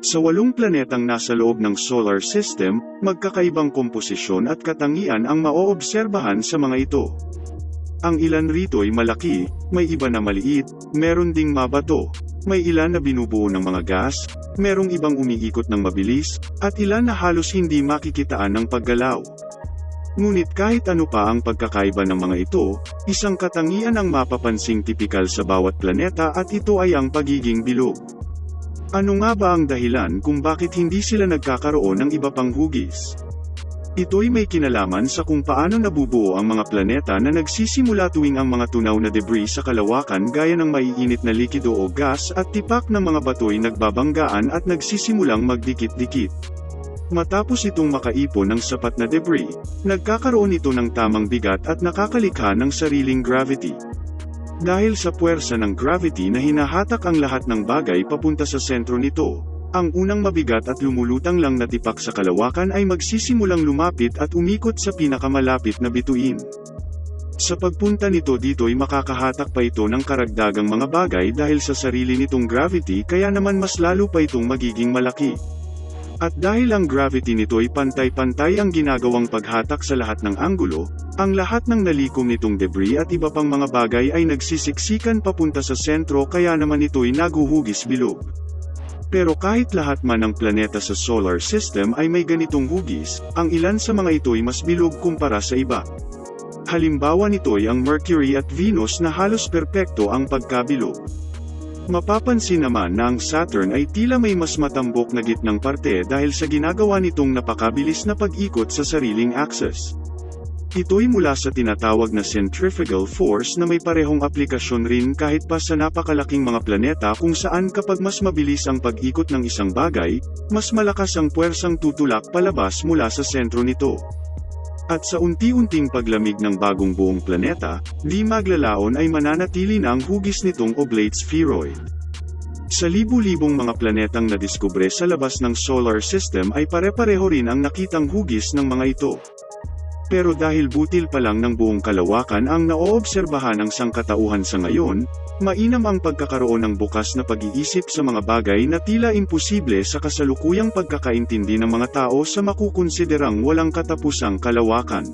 Sa walong planetang nasa loob ng solar system, magkakaibang komposisyon at katangian ang maoobserbahan sa mga ito. Ang ilan rito ay malaki, may iba na maliit, meron ding mabato, may ilan na binubuo ng mga gas, merong ibang umiikot ng mabilis, at ilan na halos hindi makikitaan ng paggalaw. Ngunit kahit ano pa ang pagkakaiba ng mga ito, isang katangian ang mapapansing tipikal sa bawat planeta at ito ay ang pagiging bilog. Ano nga ba ang dahilan kung bakit hindi sila nagkakaroon ng iba pang hugis? Ito'y may kinalaman sa kung paano nabubuo ang mga planeta na nagsisimula tuwing ang mga tunaw na debris sa kalawakan gaya ng maiinit na likido o gas at tipak ng mga bato'y nagbabanggaan at nagsisimulang magdikit-dikit. Matapos itong makaipon ng sapat na debris, nagkakaroon ito ng tamang bigat at nakakalikha ng sariling gravity. Dahil sa puwersa ng gravity na hinahatak ang lahat ng bagay papunta sa sentro nito, ang unang mabigat at lumulutang lang na tipak sa kalawakan ay magsisimulang lumapit at umikot sa pinakamalapit na bituin. Sa pagpunta nito dito'y makakahatak pa ito ng karagdagang mga bagay dahil sa sarili nitong gravity kaya naman mas lalo pa itong magiging malaki. At dahil ang gravity nito ay pantay-pantay ang ginagawang paghatak sa lahat ng anggulo, ang lahat ng nalikom nitong debris at iba pang mga bagay ay nagsisiksikan papunta sa sentro kaya naman ito'y naguhugis bilog. Pero kahit lahat man ng planeta sa solar system ay may ganitong hugis, ang ilan sa mga ito'y mas bilog kumpara sa iba. Halimbawa nito'y ang Mercury at Venus na halos perpekto ang pagkabilog. Mapapansin naman na ang Saturn ay tila may mas matambok na gitnang parte dahil sa ginagawa nitong napakabilis na pag-ikot sa sariling axis. Ito'y mula sa tinatawag na centrifugal force na may parehong aplikasyon rin kahit pa sa napakalaking mga planeta kung saan kapag mas mabilis ang pag-ikot ng isang bagay, mas malakas ang puwersang tutulak palabas mula sa sentro nito. At sa unti-unting paglamig ng bagong buong planeta, di maglalaon ay mananatili na ang hugis nitong oblate spheroid. Sa libu-libong mga planetang nadiskubre sa labas ng solar system ay pare-pareho rin ang nakitang hugis ng mga ito. Pero dahil butil pa lang ng buong kalawakan ang naoobserbahan ng sangkatauhan sa ngayon, mainam ang pagkakaroon ng bukas na pag-iisip sa mga bagay na tila imposible sa kasalukuyang pagkakaintindi ng mga tao sa makukonsiderang walang katapusang kalawakan.